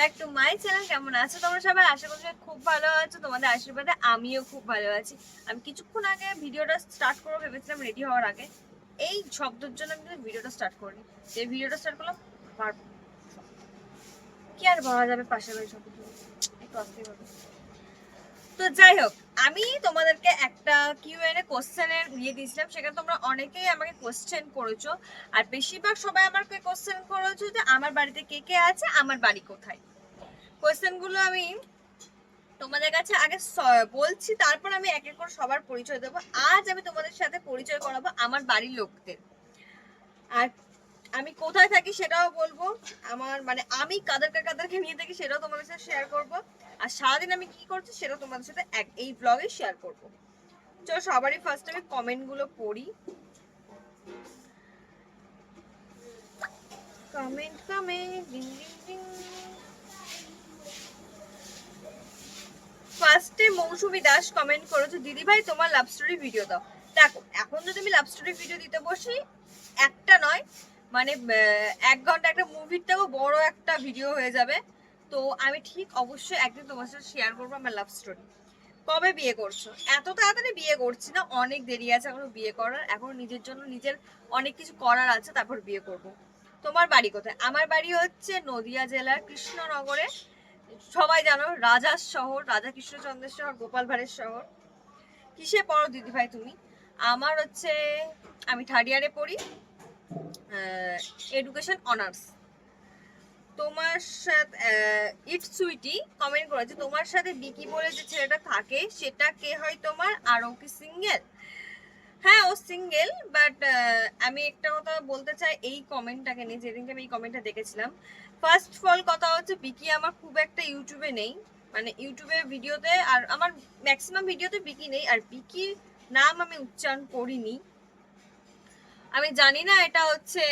Back to my channel কেমন আছো? তোমরা সবাই আশা করছি খুব ভালো আছো। তোমাদের আশীর্বাদে আমিও খুব ভালো আছি। আমি কিছুক্ষণ আগে ভিডিওটা স্টার্ট করব, ভেবেছিলাম রেডি হওয়ার আগে। এই শব্দের জন্য আমি কিন্তু ভিডিওটা স্টার্ট করি যে ভিডিওটা স্টার্ট করলাম আবার কি আর বলা যাবে পাশে সব একটু হবে তো যাই হোক আমি তোমাদেরকে একটা কিউ এন এ কোশ্চেনের ইয়ে দিয়েছিলাম, সেখানে তোমরা অনেকেই আমাকে কোশ্চেন করেছ। আর বেশিরভাগ সবাই আমাকে কোশ্চেন করেছ যে আমার বাড়িতে কে কে আছে, আমার বাড়ি কোথায়? কোশ্চেনগুলো আমি তোমাদের কাছে আগে বলছি, তারপর আমি এক এক করে সবার পরিচয় দেবো। আজ আমি তোমাদের সাথে পরিচয় করাবো আমার বাড়ির লোকদের। আর আমি কোথায় থাকি সেটাও বলব। আমার মানে আমি কাদেরকে কাদেরকে নিয়ে থাকি সেটাও তোমাদের সাথে শেয়ার করব। আর সারাদিন আমি কি করছি সেটা তোমাদের সাথে এক এই ব্লগে শেয়ার করব। চলো সবারই ফার্স্ট আমি কমেন্টগুলো পড়ি। কমেন্ট কমেন্ট ফার্স্টে মৌসুমি দাস কমেন্ট করেছ, দিদি ভাই, তোমার লাভ স্টোরি ভিডিও দাও। দেখো, এখন যদি আমি লাভ স্টোরি ভিডিও দিতে বসি, একটা নয় মানে এক ঘণ্টা একটা মুভির থেকেও বড় একটা ভিডিও হয়ে যাবে। তো আমি ঠিক অবশ্যই একদিন তোমার সাথে শেয়ার করব আমার লাভ স্টোরি কবে বিয়ে করছ? এত তাড়াতাড়ি বিয়ে করছি না, অনেক দেরি আছে এখনও বিয়ে করার। এখন নিজের জন্য নিজের অনেক কিছু করার আছে, তারপর বিয়ে করব। তোমার বাড়ি কোথায়? আমার বাড়ি হচ্ছে নদিয়া জেলার কৃষ্ণনগরে। সবাই জানো, রাজার শহর, রাজা কৃষ্ণচন্দ্রের শহর, গোপাল ভাঁড়ের শহর। কিসে পড়ো দিদি ভাই তুমি? আমার হচ্ছে, আমি থার্ড ইয়ারে পড়ি এডুকেশন অনার্স তোমার সাথে ইট সুইটি কমেন্ট করেছে তোমার সাথে বিকি বলে যে ছেলেটা থাকে, সেটা কে হয় তোমার? আর ও কি সিঙ্গেল হ্যাঁ ও সিঙ্গেল বাট আমি একটা কথা বলতে চাই এই কমেন্টটাকে নিয়ে, যেদিনকে আমি এই কমেন্টটা দেখেছিলাম। ফার্স্ট অফ অল কথা হচ্ছে বিকি আমার খুব একটা ইউটিউবে নেই। মানে ইউটিউবে ভিডিওতে আর আমার ম্যাক্সিমাম ভিডিওতে বিকি নেই, আর বিকির নাম আমি উচ্চারণ করিনি। আমি জানি না, এটা হচ্ছে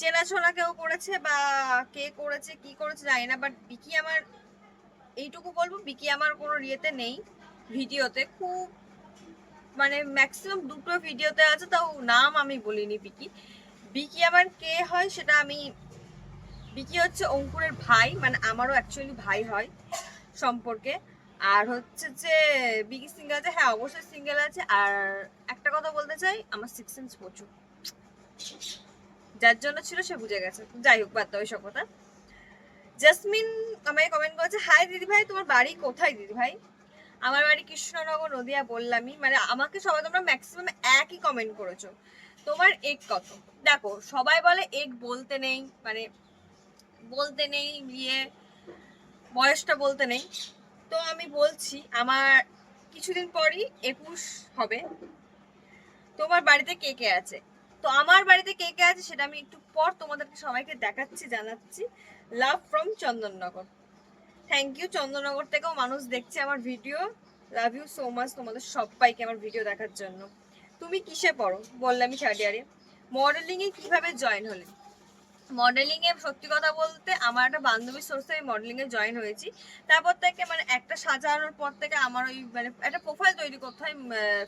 চেনাশোনা কেউ করেছে বা কে করেছে, কি করেছে জানি না বাট বিকি আমার, এইটুকু বলব, বিকি আমার কোনো ইয়েতে নেই ভিডিওতে। খুব মানে ম্যাক্সিমাম দুটো ভিডিওতে আছে, তাও নাম আমি বলিনি বিকি। বিকি আমার কে হয় সেটা আমি, বিকি হচ্ছে অঙ্কুরের ভাই মানে আমারও অ্যাকচুয়ালি ভাই হয় সম্পর্কে। আর হচ্ছে যে বিকি সিঙ্গেল আছে হ্যাঁ অবশ্যই সিঙ্গেল আছে। আর একটা কথা বলতে চাই, আমার সিক্স সেন্স প্রচুর। যার জন্য ছিল সে বুঝে গেছে। যাই হোক, বাদ দাও সব কথা। জাসমিন আমায় কমেন্ট করেছে হাই দিদি ভাই, তোমার বাড়ি কোথায় দিদি ভাই? আমার বাড়ি কৃষ্ণনগর, নদিয়া, বললামই। মানে আমাকে সবাই তোমরা ম্যাক্সিমাম একই কমেন্ট করেছ। তোমার এক কত? দেখো, সবাই বলে এক বলতে নেই মানে বলতে নেই বিয়ে বয়সটা বলতে নেই। তো আমি বলছি, আমার কিছুদিন পরই একুশ হবে। তোমার বাড়িতে কে কে আছে? তো আমার বাড়িতে কে কে আছে সেটা আমি একটু পর তোমাদেরকে সবাইকে দেখাচ্ছি, জানাচ্ছি। Love from Chandannagar thank you Chandannagar থেকেও মানুষ দেখছে আমার video love you so much তোমাদের সবাইকে আমার ভিডিও দেখার জন্য। তুমি কিসে পড়ো? বললামই থার্ড ইয়ারে মডেলিং এ কীভাবে জয়েন হলে? মডেলিংয়ে সত্যি কথা বলতে আমার একটা বান্ধবীর সোর্সে আমি মডেলিংয়ে জয়েন হয়েছি। তারপর থেকে মানে একটা সাজানোর পর থেকে আমার ওই মানে একটা প্রোফাইল তৈরি করতে হয়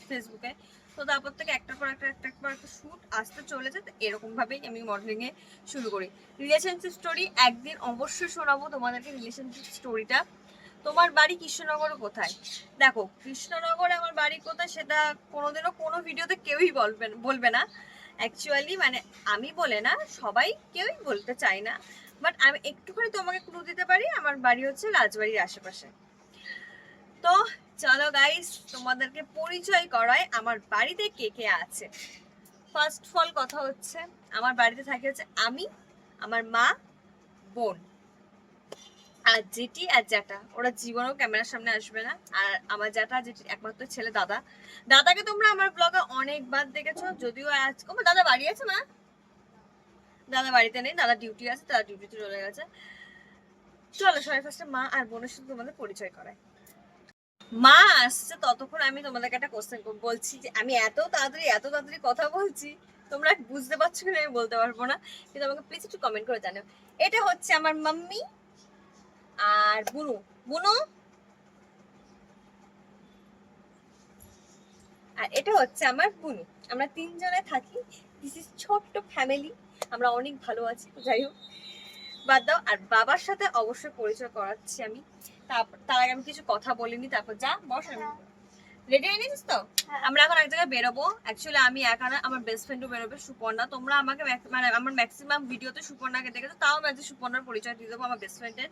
ফেসবুকে তো তারপর থেকে একটার পর একটা, একটার পর একটা শ্যুট আসতে চলেছে, তো এরকম ভাবেই আমি মডেলিং এ শুরু করি। রিলেশনশিপ স্টোরি একদিন অবশ্যই শোনাবো তোমাদেরকে রিলেশনশিপ স্টোরিটা তোমার বাড়ি কৃষ্ণনগর কোথায়? দেখো, কৃষ্ণনগর আমার বাড়ি কোথায় সেটা কোনোদিনও কোনো ভিডিওতে কেউই বলবে বলবে না। অ্যাকচুয়ালি মানে আমি বলে না, সবাই কেউই বলতে চায় না। বাট আমি একটুখানি তোমাকে ক্লু দিতে পারি, আমার বাড়ি হচ্ছে রাজবাড়ির আশেপাশে। তো চলো গাইস তোমাদেরকে পরিচয় করায় আমার বাড়িতে কে কে আছে। ফার্স্ট ফল কথা হচ্ছে, আমার বাড়িতে থাকে হচ্ছে আমি, আমার মা, বোন। আর জেটি আর জ্যাঠা, ওরা জীবনেও ক্যামেরার সামনে আসবে না। আর আমার জ্যাঠা, জেঠি একমাত্র ছেলে দাদা। দাদাকে তোমরা আমার ব্লগে অনেকবার দেখেছ, যদিও আজ আমার দাদা বাড়ি আছে না দাদা বাড়িতে নেই, দাদা ডিউটি আছে, দাদা ডিউটিতে চলে গেছে। চলো সবাই ফার্স্টে মা আর বোনের সাথে তোমাদের পরিচয় করায় মা আসছে ততক্ষণ আমি তোমাদেরকে একটা কোশ্চেন বলছি যে, আমি এত তাড়াতাড়ি এত তাড়াতাড়ি কথা বলছি, তোমরা বুঝতে পারছ কিনা আমি বলতে পারব না। কিন্তু আমাকে প্লিজ একটু কমেন্ট করে জানাও। এটা হচ্ছে আমার মাম্মি আর বুনু। বুনু? আর এটা হচ্ছে আমার বুনু। আমরা তিনজনে থাকি। দিস ইজ ছোট্ট ফ্যামিলি আমরা অনেক ভালো আছি, যাই হোক। বাদ দাও। আর বাবার সাথে অবশ্যই পরিচয় করাচ্ছি আমি। তার আগে আমি কিছু কথা বলিনি তারপর যা বস রেডি হয়ে। নিয়েছিস তো? আমরা এখন এক জায়গায় বেরোবো। অ্যাকচুয়ালি আমি একা না আমার বেস্ট ফ্রেন্ডও বেরোবে সুপর্ণা। তোমরা আমাকে মানে আমার ম্যাক্সিমাম ভিডিওতে সুপর্ণাকে দেখেছ তাও আমি আজকে সুপর্ণার পরিচয় দিয়ে দেবো আমার বেস্ট ফ্রেন্ডের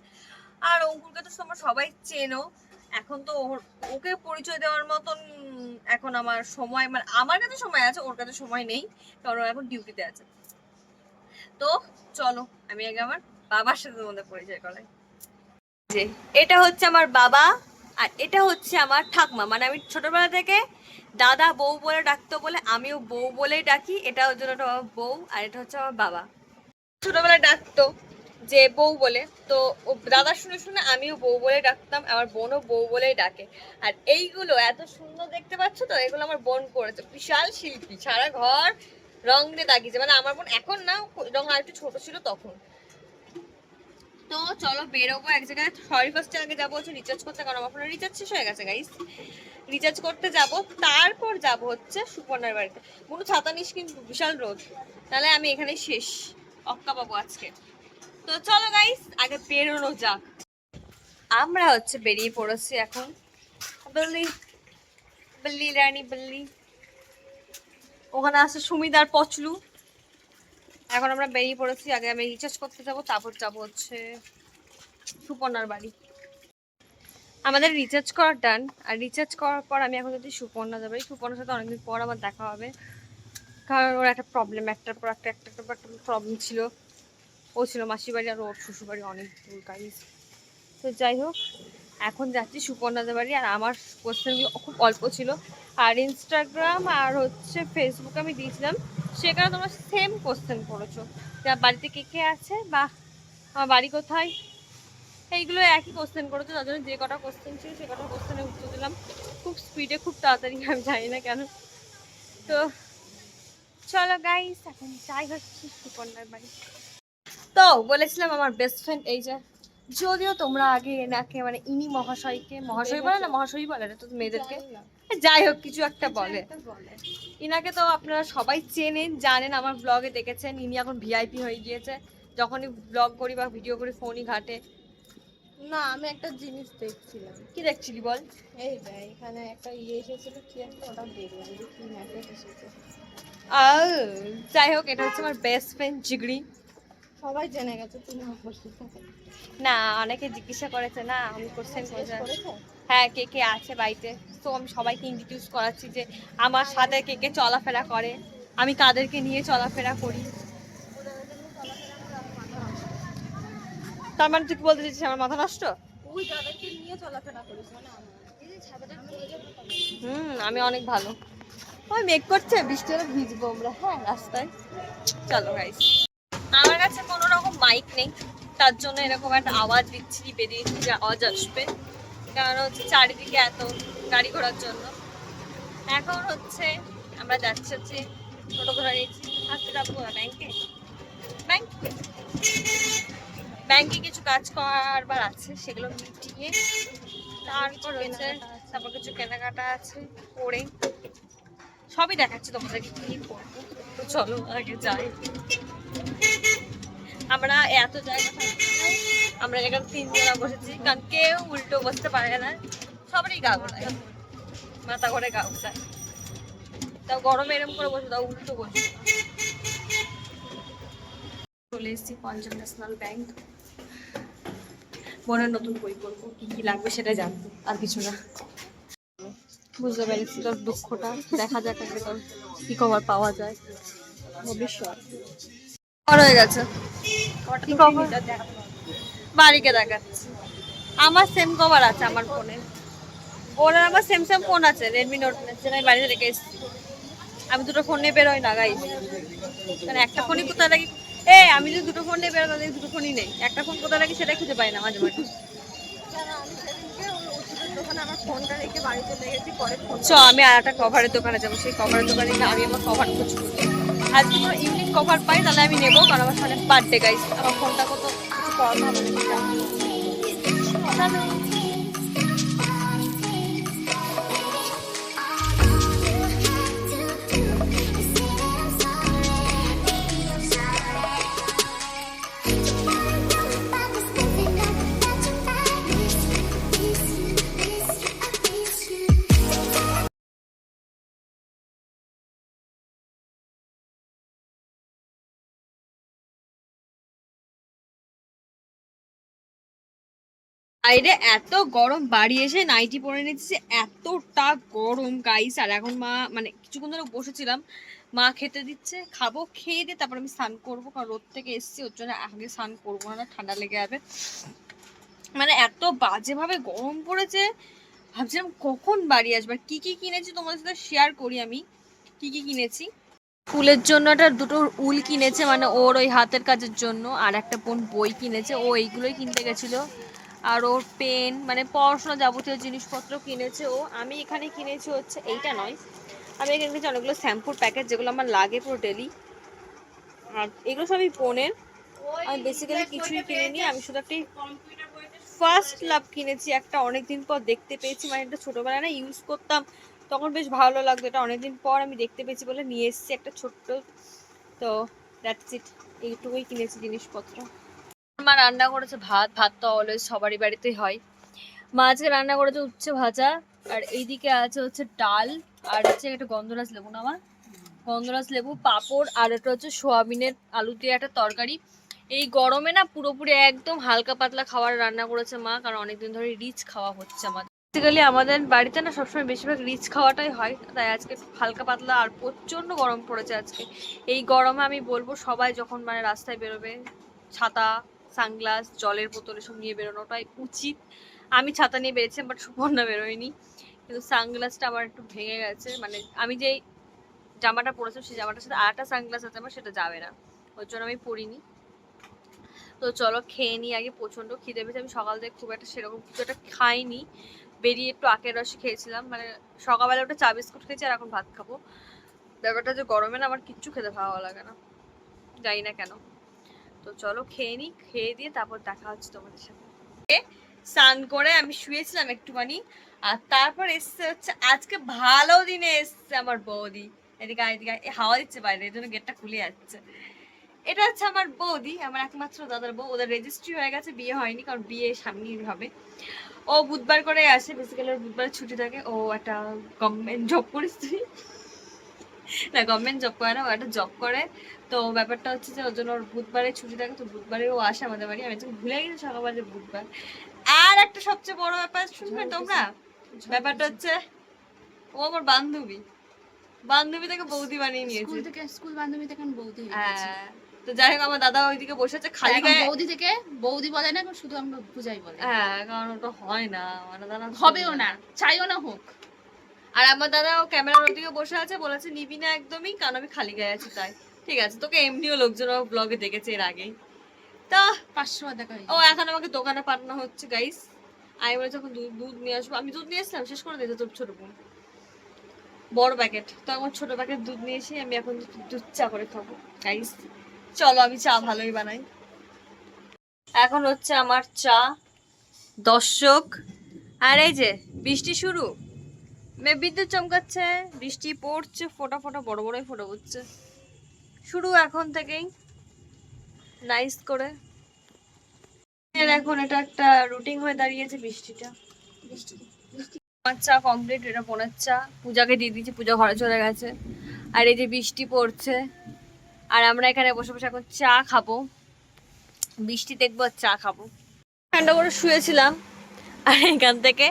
আর অঙ্কুরকে তো তোমরা সবাই চেনো। এখন তো ওর- ওকে পরিচয় দেওয়ার মতন এখন আমার সময় মানে আমার কাছে সময় আছে ওর কাছে সময় নেই। কারণ এখন ডিউটিতে আছে। তো চলো আমি আগে আমার বাবার সাথে তোমাদের পরিচয় করাই। যে এটা হচ্ছে আমার বাবা আর এটা হচ্ছে আমার ঠাকমা। মানে আমি ছোটবেলা থেকে দাদা বউ বলে ডাকতো বলে আমিও বউ বলেই ডাকি। এটা হচ্ছে আমার বউ আর এটা হচ্ছে আমার বাবা। ছোটবেলায় ডাকতো যে বউ বলে। তো দাদা শুনে শুনে আমিও বউ বলে ডাকতাম, আমার বোনও বউ বলেই ডাকে। আর এইগুলো এত সুন্দর দেখতে পাচ্ছ তো? এগুলো আমার বোন করেছে। বিশাল শিল্পী, সারা ঘর রং দিয়ে দাগিয়েছে মানে আমার বোন এখন না, রং আর একটু ছোট ছিল তখন। তো চলো বেরোবো এক জায়গায়। সরি ফার্স্টে আগে যাব, হচ্ছে রিচার্জ করতে, কারণ আমার ফোনে রিচার্জ শেষ হয়ে গেছে গাইস রিচার্জ করতে যাব, তারপর যাব হচ্ছে সুপর্ণার বাড়িতে। কোনো ছাতা নিস কিন্তু, বিশাল রোদ। তাহলে আমি এখানে শেষ, অক্কা পাবো আজকে। তো চলো গাইস আগে বেরোনো যাক। আমরা হচ্ছে বেরিয়ে পড়েছি এখন। বললি বললি, রানী বললি। ওখানে আছে সুমিদার পচলু। এখন আমরা বেরিয়ে পড়েছি, আগে আমি রিচার্জ করতে যাব, তারপর যাব হচ্ছে সুপর্ণার বাড়ি। আমাদের রিচার্জ করার ডান আর রিচার্জ করার পর আমি এখন যদি সুপর্ণা যাব সুপর্ণার সাথে অনেকদিন পর আমার দেখা হবে। কারণ ওর একটা প্রবলেম একটার পর একটা একটা পর একটা প্রবলেম ছিল। ও ছিল মাসির বাড়ি আর ওর শ্বশুর বাড়ি অনেক দূর গাইজ তো যাই হোক এখন যাচ্ছি সুপর্ণাদের বাড়ি, আর আমার কোশ্চেনগুলো খুব অল্প ছিল। আর ইনস্টাগ্রাম আর হচ্ছে ফেসবুক আমি দিয়েছিলাম। সেখানে তোমরা সেম কোশ্চেন করেছ। যা বাড়িতে কে কে আছে? বা আমার বাড়ি কোথায়? এইগুলো একই কোশ্চেন করেছ, তার জন্য যে কটা কোশ্চেন ছিল সে কটা কোশ্চেনের উত্তর দিলাম। খুব স্পিডে খুব তাড়াতাড়ি, আমি জানি না কেন। তো চলো গাইস এখন যাই হচ্ছে সুপর্ণার বাড়ি। তো বলেছিলাম আমার বেস্ট ফ্রেন্ড এই যে যদিও তোমরা আগে এনাকে মানে ইনি মহাশয়কে মহাশয় বলে না মহাশয় বলে না তো মেয়েদেরকে। যাই হোক কিছু একটা বলে। ইনাকে তো আপনারা সবাই চেনেন জানেন আমার ব্লগে দেখেছেন ইনি এখন ভিআইপি হয়ে গিয়েছে। যখনই ব্লগ করি বা ভিডিও করি ফোনই ঘাটে। না আমি একটা জিনিস দেখছিলাম। কি দেখছিলি বল? এই দেখ এখানে একটা ইয়ে এসেছিল কি একটা ওটা দেখলাম যে কি মেসেজ এসেছে। যাই হোক এটা হচ্ছে আমার বেস্ট ফ্রেন্ড জিগড়ি। সবাই জেনে গেছে তুমি না অনেকে জিজ্ঞাসা করেছে না আমি কোশ্চেন হ্যাঁ কে কে আছে বাড়িতে? তো আমি সবাইকে ইন্ট্রোডিউস করাচ্ছি যে আমার সাথে কে কে চলাফেরা করে। আমি কাদেরকে নিয়ে চলাফেরা করি। তার মানে তুই কি বলতে চাইছিস আমার মাথা নষ্ট? মানে হুম আমি অনেক ভালো। ওই মেঘ করছে বৃষ্টি হলে ভিজবো আমরা। হ্যাঁ রাস্তায়। চলো গাইস আমার কাছে কোনো রকম মাইক নেই। তার জন্য এরকম একটা আওয়াজ বিচ্ছিরি বেরিয়েছে যে আওয়াজ আসবে। কারণ হচ্ছে চারিদিকে এত গাড়ি ঘোড়ার জন্য। এখন হচ্ছে আমরা যাচ্ছি হচ্ছে ছোটো ধরে নিয়েছি আজকে যাব ব্যাংকে ব্যাংকে ব্যাংকে কিছু কাজ করবার আছে, সেগুলো মিটিয়ে তারপর হচ্ছে তারপর কিছু কেনাকাটা আছে, করে সবই দেখাচ্ছি তোমাদেরকে কি করব। তো চলো আগে যাই। আমরা এত জায়গা আমরা এখানে তিনজনা বসেছি। কারণ কেউ উল্টো বসতে পারে না। সবারই গা গোলায়। মাথা করে গা গোলায়। তাও গরমে এরম করে বসে, তাও উল্টো বসে। চলে এসেছি পঞ্জাব ন্যাশনাল ব্যাংক। বোনের নতুন বই করব কি কি লাগবে সেটা জানব। আর কিছু না। বুঝতে পেরেছি তোর দুঃখটা। দেখা যাক তোর কি খবর পাওয়া যায়। ভবিষ্যৎ। বড় হয়ে গেছে। বাড়িকে দেখাচ্ছি। আমার সেম কভার আছে আমার ফোনে ওনার আমার সেম সেম ফোন আছে রেডমি নোট যেটা আমি বাড়িতে রেখে এসেছি। আমি দুটো ফোন নিয়ে বেরোই না গাই মানে একটা ফোনই কোথায় রাখি? এ আমি যদি দুটো ফোন নিয়ে বেরোই তাহলে দুটো ফোনই নেই। একটা ফোন কোথায় রাখি সেটাই খুঁজে পাই না মাঝে মাঝে। চ আমি আর একটা কভারের দোকানে যাব। সেই কভারের দোকানে আমি আমার কভার খুঁজবো আজকে কোনো ইউনিক কভার পাই, তাহলে আমি নেব, কারণ আমার সামনে বার্থডে গাইস আমার ফোনটা কত? কিছু হবে বাইরে এত গরম, বাড়ি এসে নাইটি পরে নিচ্ছে, এতটা গরম গাইস আর এখন মা মানে কিছুক্ষণ ধরে বসেছিলাম, মা খেতে দিচ্ছে, খাব, খেয়ে দিয়ে তারপর আমি স্নান করব, কারণ রোদ থেকে এসছি, ওর জন্য আগে স্নান করব না, ঠান্ডা লেগে যাবে। মানে এত বাজেভাবে গরম পড়েছে, ভাবছিলাম কখন বাড়ি আসবে, আর কি কি কিনেছি তোমাদের সাথে শেয়ার করি আমি, কি কি কিনেছি। ফুলের জন্য একটা দুটো উল কিনেছে মানে ওর ওই হাতের কাজের জন্য, আর একটা বোন বই কিনেছে, ও এইগুলোই কিনতে গেছিল। আর ওর পেন মানে পড়াশোনা যাবতীয় জিনিসপত্র কিনেছে ও। আমি এখানে কিনেছি হচ্ছে, এইটা নয়। আমি এখানে কিনেছি অনেকগুলো শ্যাম্পুর প্যাকেট, যেগুলো আমার লাগে পুরো ডেলি আর এগুলো সবই বোনের আমি বেসিক্যালি কিছুই কিনিনি, আমি শুধু একটি ফার্স্ট লাভ কিনেছি, একটা অনেকদিন পর দেখতে পেয়েছি। মানে এটা ছোটোবেলায় না ইউজ করতাম, তখন বেশ ভালো লাগতো। এটা অনেকদিন পর আমি দেখতে পেয়েছি বলে নিয়ে এসেছি একটা ছোট্ট। তো দ্যাটস ইট এইটুকুই কিনেছি জিনিসপত্র। মা রান্না করেছে ভাত ভাত তো অলওয়েজ সবারই বাড়িতেই হয়। মা আজকে রান্না করেছে উচ্ছে ভাজা, আর এইদিকে আছে হচ্ছে ডাল, আর হচ্ছে একটা গন্ধরাজ লেবু না আমার গন্ধরাজ লেবু, পাঁপড়, আর এটা হচ্ছে সোয়াবিনের আলু দিয়ে একটা তরকারি। এই গরমে না পুরোপুরি একদম হালকা পাতলা খাবার রান্না করেছে মা, কারণ অনেকদিন ধরে রিচ খাওয়া হচ্ছে আমাদের। বেসিক্যালি আমাদের বাড়িতে না সবসময় বেশিরভাগ রিচ খাওয়াটাই হয়, তাই আজকে হালকা পাতলা আর প্রচণ্ড গরম পড়েছে আজকে। এই গরমে আমি বলব সবাই যখন মানে রাস্তায় বেরোবে, ছাতা সানগ্লাস, জলের বোতল এসব নিয়ে বেরোনোটাই উচিত। আমি ছাতা নিয়ে বেরিয়েছি, বাট সুপর্ণা বেরোয়নি। কিন্তু সানগ্লাসটা আমার একটু ভেঙে গেছে। মানে আমি যে জামাটা পরেছিলাম, সেই জামাটার সাথে আরেকটা সানগ্লাস আছে আমার, সেটা যাবে না। ওর জন্য আমি পরিনি। তো চলো, খেয়ে নিই আগে প্রচণ্ড খিদে পেয়েছে। আমি সকাল থেকে খুব একটা সেরকম কিছু একটা খাইনি। বেরিয়ে একটু আখের রস খেয়েছিলাম। মানে সকালবেলা ওটা চা বিস্কুট খেয়েছি আর এখন ভাত খাব। ব্যাপারটা যে গরমে না, আমার কিচ্ছু খেতে ভালো লাগে না। জানি না কেন। তো চলো খেয়ে নিই খেয়ে দিয়ে তারপর দেখা হচ্ছে তোমাদের সাথে। স্নান করে আমি শুয়েছিলাম একটুখানি, আর তারপর এসছে হচ্ছে, আজকে ভালো দিনে এসছে আমার বৌদি। এদিকে এদিকে হাওয়া দিচ্ছে বাইরে এই জন্য গেটটা খুলে যাচ্ছে। এটা হচ্ছে আমার বৌদি, আমার একমাত্র দাদার বউ। ওদের রেজিস্ট্রি হয়ে গেছে, বিয়ে হয়নি, কারণ বিয়ে সামনেই হবে। ও বুধবার করে আসে বেসিক্যালি বুধবার ছুটি থাকে। ও একটা গভর্নমেন্ট জব করিস না গভর্নমেন্ট জব করে না ও একটা জব করে। তো ব্যাপারটা হচ্ছে যে ওর জন্য ওর বুধবারে ছুটি থাকে তো বুধবারে ও আসে আমাদের বাড়ি। আমি তো ভুলে গেছি সকালবেলা যে বুধবার। আর একটা সবচেয়ে বড় ব্যাপার শুনবে তোমরা? ব্যাপারটা হচ্ছে ও আমার বান্ধবী। বান্ধবী থেকে বৌদি বানিয়ে নিয়েছে। স্কুল থেকে স্কুল বান্ধবী থেকে বৌদি হ্যাঁ তো যাই হোক আমার দাদা ওইদিকে বসে আছে খালি গায়ে বৌদি থেকে বৌদি বলে না শুধু আমরা পূজাই বলে। হ্যাঁ কারণ ওটা হয় না আমার দাদা হবেও না চাইও না হোক। আর আমার দাদা ও ক্যামেরার ওদিকে বসে আছে বলেছে নিবি না একদমই কারণ আমি খালি গায়ে আছি তাই। ঠিক আছে তোকে এমনিও লোকজন ব্লগে দেখেছে এর আগেই। তা পাঁচশো হয়ে ও এখন আমাকে দোকানে পাঠানো হচ্ছে গাইস আমি বলে যখন দুধ দুধ নিয়ে আসব। আমি দুধ নিয়ে এসলাম শেষ করে দিয়েছে তোর ছোট বোন। বড় প্যাকেট তো আমার ছোট প্যাকেট দুধ নিয়ে এসে আমি এখন দুধ চা করে খাব গাইস চলো আমি চা ভালোই বানাই। এখন হচ্ছে আমার চা। দর্শক আর এই যে বৃষ্টি শুরু। মে বিদ্যুৎ চমকাচ্ছে, বৃষ্টি পড়ছে, ফোটা ফোটা, বড় বড়ই ফোটা পড়ছে শুরু এখন থেকেই নাইস করে। এখন এটা একটা রুটিন হয়ে দাঁড়িয়েছে বৃষ্টিটা। চা কমপ্লিট এটা বোনের চা। পূজাকে দিয়ে দিয়েছি, পূজা ঘরে চলে গেছে। আর এই যে বৃষ্টি পড়ছে, আর আমরা এখানে বসে বসে এখন চা খাব। বৃষ্টি দেখব আর চা খাব। ঠান্ডা করে শুয়েছিলাম। আর এখান থেকে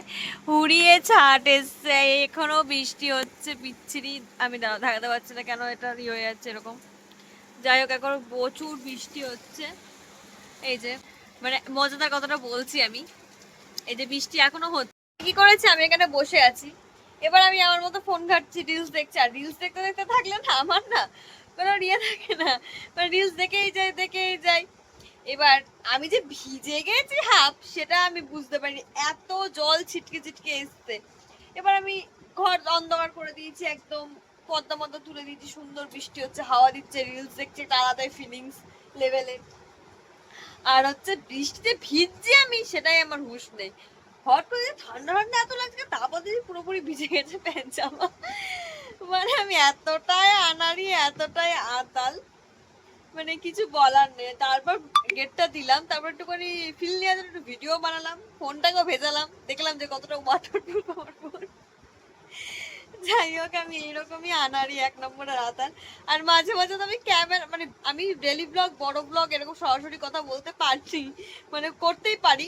হুড়িয়ে ছাট এসছে। এখনও বৃষ্টি হচ্ছে, বিচ্ছিরি। আমি দেখাতে পারছি না কেন এটা ইয়ে হয়ে যাচ্ছে এরকম। যাই হোক, এখন প্রচুর বৃষ্টি হচ্ছে। এই যে মানে মজাদার কথাটা বলছি আমি। এই যে বৃষ্টি এখনও হচ্ছে। কি করেছি? আমি এখানে বসে আছি। এবার আমি আমার মতো ফোন ঘাটছি রিলস দেখছি। আর রিলস দেখতে দেখতে থাকলে না, আমার না কোনো ইয়ে থাকে না। মানে রিলস দেখেই যাই দেখেই যাই। এবার আমি যে ভিজে গেছি হাফ, সেটা আমি বুঝতে পারিনি। এত জল ছিটকে ছিটকে এসছে। এবার আমি ঘর অন্ধকার করে দিয়েছি, একদম পদ্মা মদ্দা তুলে দিয়েছি, সুন্দর বৃষ্টি হচ্ছে, হাওয়া দিচ্ছে রিলস দেখছে একটা আলাদাই ফিলিংস লেভেলে আর হচ্ছে বৃষ্টিতে ভিজছি আমি, সেটাই আমার হুঁশ নেই। হট করে ঠান্ডা ঠান্ডা এত লাগছে তারপর দেখি পুরোপুরি ভিজে গেছে প্যান্ট জামা। মানে আমি এতটাই আনাড়ি, এতটাই আতাল। মানে কিছু বলার নেই। তারপর গেটটা দিলাম, তারপর একটুখানি ফিল নিয়ে একটু ভিডিও বানালাম, ফোনটাকেও ভেজালাম, দেখলাম যে কতটা ওয়াটার প্রুফ আমার ফোন যাই হোক, আমি এইরকমই আনারি এক নম্বরের আতার আর মাঝে মাঝে তো আমি ক্যামেরা মানে আমি ডেলি ব্লগ বড় ব্লগ এরকম সরাসরি কথা বলতে পারছি মানে করতেই পারি।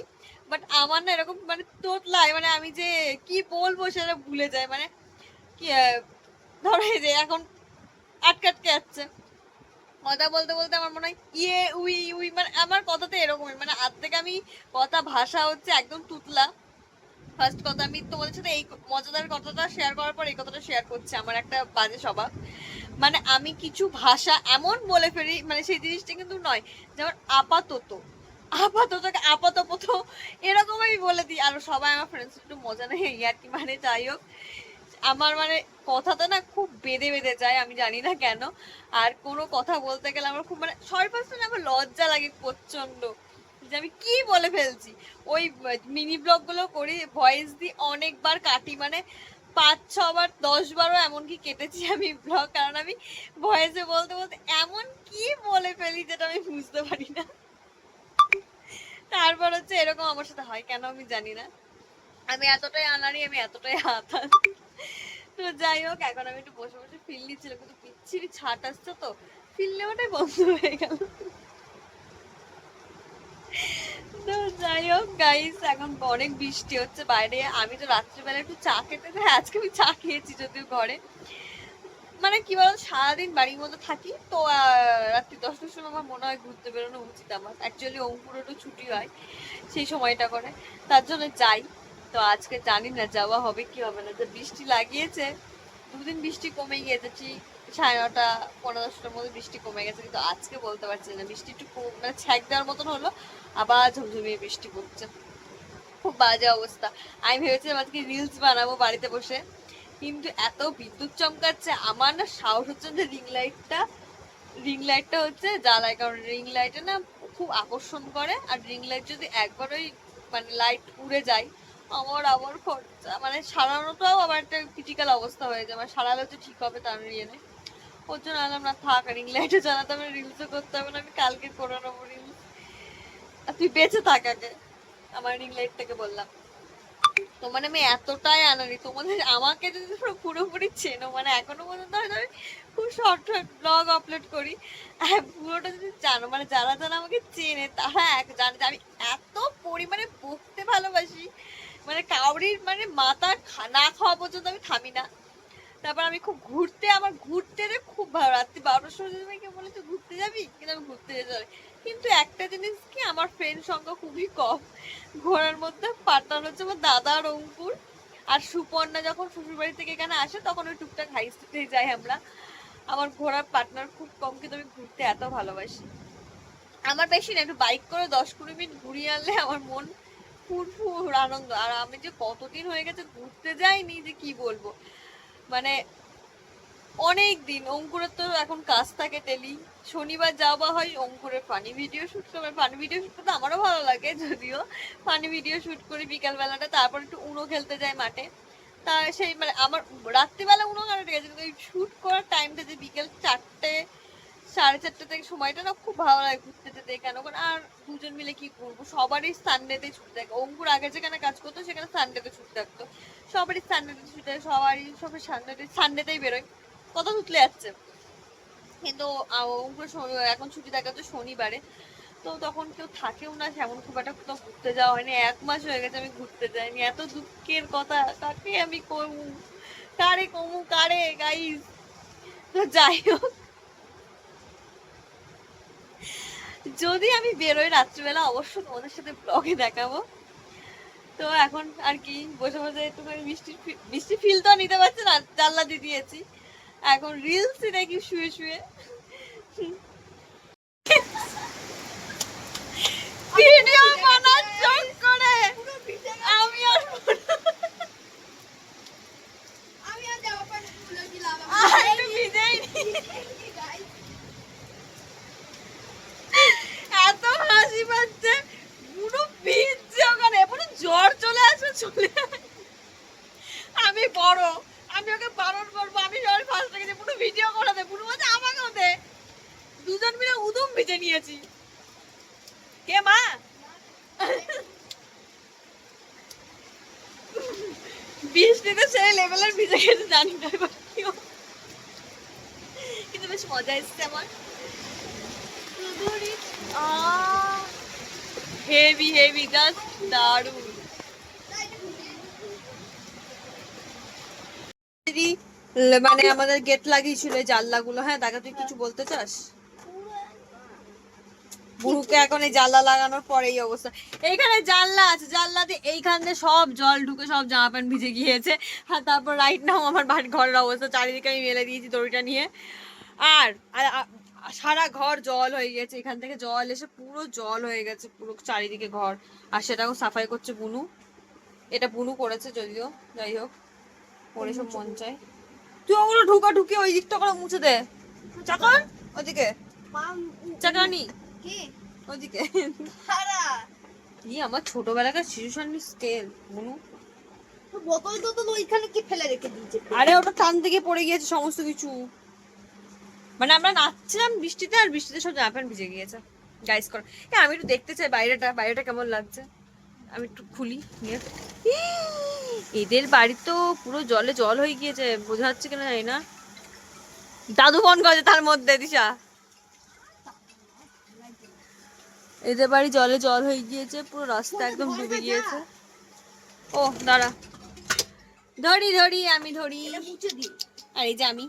বাট আমার না এরকম মানে তোতলায় মানে আমি যে কি বলব সেটা ভুলে যায় মানে কি ধরো যে এখন আটকে আটকে যাচ্ছে। কথা বলতে বলতে আমার মনে হয় ইয়ে উই উই মানে আমার কথাতে এরকমই মানে আজ থেকে আমি কথা, ভাষা হচ্ছে একদম তুতলা। ফার্স্ট কথা আমি তোমাদের সাথে এই মজাদার কথাটা শেয়ার করার পর এই কথাটা শেয়ার করছি আমার একটা বাজে স্বভাব। মানে আমি কিছু ভাষা এমন বলে ফেলি মানে সেই জিনিসটা কিন্তু নয়, যেমন আপাতত আপাতত আপাতত এরকম আমি বলে দিই। আর সবাই আমার ফ্রেন্ডস একটু মজা নেই আর কি মানে যাই হোক। আমার মানে কথাটা না খুব বেঁধে বেঁধে যায়, আমি জানি না কেন। আর কোনো কথা বলতে গেলে আমার খুব মানে পার্সেন্ট আমার লজ্জা লাগে প্রচণ্ড যে আমি কি বলে ফেলছি? ওই মিনি ব্লগগুলো করি ভয়েস দিই অনেকবার কাটি মানে পাঁচ, ছবার দশ বারও এমনকি কেটেছি আমি ব্লগ কারণ আমি ভয়েসে বলতে বলতে এমন কি বলে ফেলি যেটা আমি বুঝতে পারি না। তারপর হচ্ছে এরকম আমার সাথে হয়, কেন আমি জানি না। আমি এতটাই আনারি আমি এতটাই হাতা তো যাই হোক, এখন আমি একটু বসে বসে ফিল নিচ্ছিলাম কিন্তু পিচ্ছিরি ছাট আসছে তো। ফিল নেওয়াটাই বন্ধ হয়ে গেল। তো যাই হোক গাইস এখন অনেক বৃষ্টি হচ্ছে বাইরে। আমি তো রাত্রিবেলা একটু চা খেতে যাই, আজকে আমি চা খেয়েছি যদিও ঘরে। মানে কি বলতো, সারাদিন বাড়ির মধ্যে থাকি, তো রাত্রি দশটার সময় আমার মনে হয় ঘুরতে বেরোনো উচিত আমার। অ্যাকচুয়ালি অঙ্কুর একটু ছুটি হয় সেই সময়টা করে। তার জন্য যাই। তো আজকে জানি না, যাওয়া হবে কি হবে না। যে বৃষ্টি লাগিয়েছে, দুদিন বৃষ্টি কমে গিয়েছে, ঠিক সাড়ে নটা, পনেরো দশটার মধ্যে বৃষ্টি কমে গেছে, কিন্তু আজকে বলতে পারছি না। বৃষ্টি একটু মানে ছ্যাক দেওয়ার মতন হলো, আবার ঝমঝমিয়ে বৃষ্টি পড়ছে। খুব বাজে অবস্থা। আমি ভেবেছিলাম আজকে রিলস বানাবো বাড়িতে বসে, কিন্তু এত বিদ্যুৎ চমকাচ্ছে, আমার না সাহস হচ্ছে যে রিং লাইটটা রিং লাইটটা হচ্ছে জ্বালায়, কারণ রিং লাইটে না খুব আকর্ষণ করে, আর রিং লাইট যদি একবার ওই মানে লাইট উড়ে যায় আমার আবার খরচা মানে সারানোটাও আবার একটা ক্রিটিক্যাল অবস্থা হয়ে যায়। মানে সারালে তো ঠিক হবে তার ইয়ে নেই। ওর জন্য আলাম না, থাক রিং লাইটে জানাতে হবে রিলসও করতে হবে না, আমি কালকে করে নেব রিলস আর তুই বেঁচে থাক আগে, আমার রিং লাইটটাকে বললাম। তো মানে আমি এতটাই আনারি, তোমাদের আমাকে যদি পুরো পুরোপুরি চেনো মানে এখনও পর্যন্ত হয়তো আমি খুব শর্ট শর্ট ব্লগ আপলোড করি। হ্যাঁ পুরোটা যদি জানো মানে যারা যারা আমাকে চেনে, তারা এক, জানে যে আমি এত পরিমাণে বকতে ভালোবাসি। মানে কাউরির মানে মাথা না খাওয়া পর্যন্ত আমি থামি না। তারপর আমি খুব ঘুরতে, আমার ঘুরতে খুব ভালো, রাত্রি বারোটার সময় যদি আমাকে বলে, তুই ঘুরতে যাবি? কিন্তু আমি ঘুরতে যেতে পারি। কিন্তু একটা জিনিস কি, আমার ফ্রেন্ড সংখ্যা খুবই কম। ঘোরার মধ্যে পার্টনার হচ্ছে আমার দাদা অঙ্কুর। আর সুপর্ণা যখন শ্বশুরবাড়ি থেকে এখানে আসে, তখন ওই টুকটাক হাই স্ট্রিটে যাই আমরা। আমার ঘোরার পার্টনার খুব কম, কিন্তু আমি ঘুরতে এত ভালোবাসি। আমার বেশি না, একটু বাইক করে দশ কুড়ি মিনিট ঘুরিয়ে আনলে আমার মন ফুরফুর আনন্দ। আর আমি যে কতদিন হয়ে গেছে ঘুরতে যাইনি যে কি বলব? মানে অনেক দিন অঙ্কুরের তো এখন কাজ থাকে টেলি শনিবার যাওয়া হয় অঙ্কুরের ফানি ভিডিও শ্যুট করবে। ফানি ভিডিও শ্যুট করতে আমারও ভালো লাগে যদিও। ফানি ভিডিও শ্যুট করি বিকালবেলাটা, তারপর একটু উনো খেলতে যাই মাঠে। তা সেই মানে আমার রাত্রিবেলা উনো খেলা ঠিক আছে কিন্তু শুট করার টাইমটা যে বিকেল চারটে সাড়ে চারটে থেকে সময়টা না খুব ভালো লাগে ঘুরতে যেতে কেন? কারণ আর দুজন মিলে কি করব? সবারই সানডেতে ছুটি থাকে। অঙ্কুর আগে যেখানে কাজ করতো, সেখানে সানডেতে ছুটি থাকতো। সবারই সানডেতে ছুটি থাকে, সবারই সবাই সানডেতে সানডেতেই বেরোয়। কত ছুটলে যাচ্ছে। কিন্তু অঙ্কুর এখন ছুটি থাকে তো শনিবারে। তো তখন কেউ থাকেও না, সেমন খুব একটা কোথাও ঘুরতে যাওয়া হয়নি। এক মাস হয়ে গেছে আমি ঘুরতে যাইনি। এত দুঃখের কথা, কাকে আমি কমু? কারে কমু? কারে? গাইস তো যাই হোক। যদি আমি বেরোই রাত্রিবেলা অবশ্যই তোমাদের সাথে ব্লগে দেখাবো। তো এখন আর কি বসে বসে একটুখানি বৃষ্টির ফি- বৃষ্টি ফিল তো নিতে পারছে না জানলা দিয়ে দিয়েছি। এখন রিলস দেখি শুয়ে শুয়ে। ভিডিও বানার চোখ করে। আমি আর আমি আর জামা প্যান্ট খুলে দিলাম আর ভিজেই নি। এত পাচ্ছে পুরো ভিজছে ওখানে পুরো জ্বর চলে আসবে চলে আমি বড়, আমি ওকে বারণ করব, আমি সবাই ফার্স্ট থেকে পুরো ভিডিও করে দে পুরো বলছে আমাকেও দে দুজন মিলে উদম ভিজে নিয়েছি। কে মা? বৃষ্টিতে সেই লেভেলের ভিজে গেছে, জানি না এবার কিন্তু বেশ মজা এসছে আমার। হেভি হেভি জাস্ট দারুণ। মানে আমাদের গেট লাগিয়েছিল জানলাগুলো। হ্যাঁ তাকে তুই কিছু বলতে চাস? বুড়ুকে এখন এই জানলা লাগানোর পরে এই অবস্থা। এইখানে জানলা আছে জানলা দিয়ে এইখান দিয়ে সব জল ঢুকে, সব জামা প্যান্ট ভিজে গিয়েছে। আর তারপর রাইট নাও আমার বাড়ির ঘরের অবস্থা, চারিদিকে আমি মেলে দিয়েছি দড়িটা নিয়ে। আর- সারা ঘর জল হয়ে গেছে এখান থেকে জল এসে পুরো জল হয়ে গেছে পুরো চারিদিকে ঘর। আর সেটাও সাফাই করছে বুনু। এটা বুনু করেছে যদিও যাই হোক পরে সব মন চায়। তুই ওগুলো ঢুকা ঢুকে ওই দিকটা করে মুছে দে। চাকর ওদিকে। চাকানি কি? ওদিকে। কি আমার ছোটবেলাকার শিশু সন্নি স্কেল বুনু? বোতল টোতল ওইখানে কি ফেলে রেখে দিয়েছে? আরে ওটা টান থেকে পড়ে গিয়েছে সমস্ত কিছু। মানে আমরা নাচছিলাম বৃষ্টিতে আর বৃষ্টিতে সব জামা প্যান্ট ভিজে গিয়েছে। গাইস কর। এ, আমি একটু দেখতে চাই বাইরেটা। বাইরেটা কেমন লাগছে? আমি একটু খুলি নিয়ে। এদের বাড়ি তো পুরো জলে জল হয়ে গিয়েছে। বোঝা যাচ্ছে কিনা জানি না। দাদু ফোন করেছে তার মধ্যে দিশা। এদের বাড়ি জলে জল হয়ে গিয়েছে পুরো রাস্তা একদম ডুবে গিয়েছে। ও দাঁড়া। ধরি ধরি আমি ধরি। আর এই যে আমি।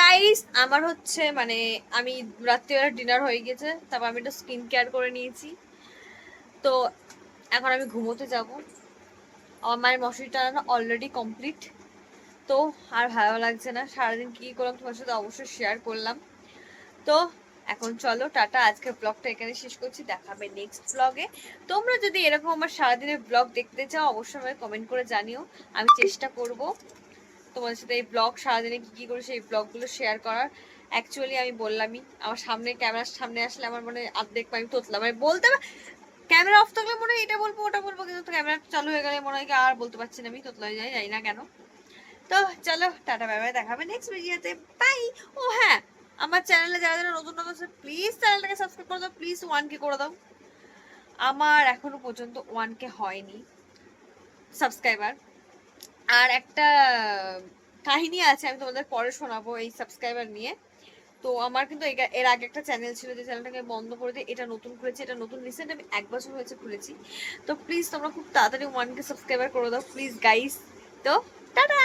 গাইস আমার হচ্ছে মানে আমি রাত্রিবেলা ডিনার হয়ে গেছে, তারপর আমি একটা স্কিন কেয়ার করে নিয়েছি। তো এখন আমি ঘুমোতে যাব। আমার মায়ের মশারি টানানো অলরেডি কমপ্লিট তো আর ভালো লাগছে না। সারাদিন কী করলাম তোমার সাথে অবশ্যই শেয়ার করলাম। তো এখন চলো, টাটা। আজকের ব্লগটা এখানে শেষ করছি। দেখাবে নেক্সট ব্লগে তোমরা যদি এরকম আমার সারাদিনের ব্লগ দেখতে চাও, অবশ্যই আমাকে কমেন্ট করে জানিও। আমি চেষ্টা করব। তোমাদের সাথে এই ব্লগ সারাদিনে কি কি করি সেই ব্লগগুলো শেয়ার করার? অ্যাকচুয়ালি আমি বললামই, আমার সামনে ক্যামেরার সামনে আসলে আমার মনে হয় আর্ধেক আমি তোতলাম। মানে বলতে ক্যামেরা অফ থাকলে মনে হয় এটা বলব, ওটা বলব, কিন্তু ক্যামেরা চালু হয়ে গেলে মনে হয় আর বলতে পারছি না, আমি তোতলা যাই জানি না কেন? তো চলো, টাটা বাই দেখাবে নেক্সট ভিডিওতে বাই ও হ্যাঁ আমার চ্যানেলে যারা যারা নতুন নতুন প্লিজ চ্যানেলটাকে সাবস্ক্রাইব করে দাও প্লিজ ওয়ান কে করে দাও। আমার এখনও পর্যন্ত ওয়ান কে হয়নি সাবস্ক্রাইবার আর একটা কাহিনী আছে, আমি তোমাদের পরে শোনাবো এই সাবস্ক্রাইবার নিয়ে। তো আমার কিন্তু এর আগে একটা চ্যানেল ছিল যে চ্যানেলটাকে বন্ধ করে দিয়ে এটা নতুন খুলেছি, এটা নতুন রিসেন্ট আমি এক বছর হয়েছে খুলেছি। তো প্লিজ তোমরা খুব তাড়াতাড়ি ওয়ানকে সাবস্ক্রাইবার করে দাও প্লিজ গাইস তো টাটা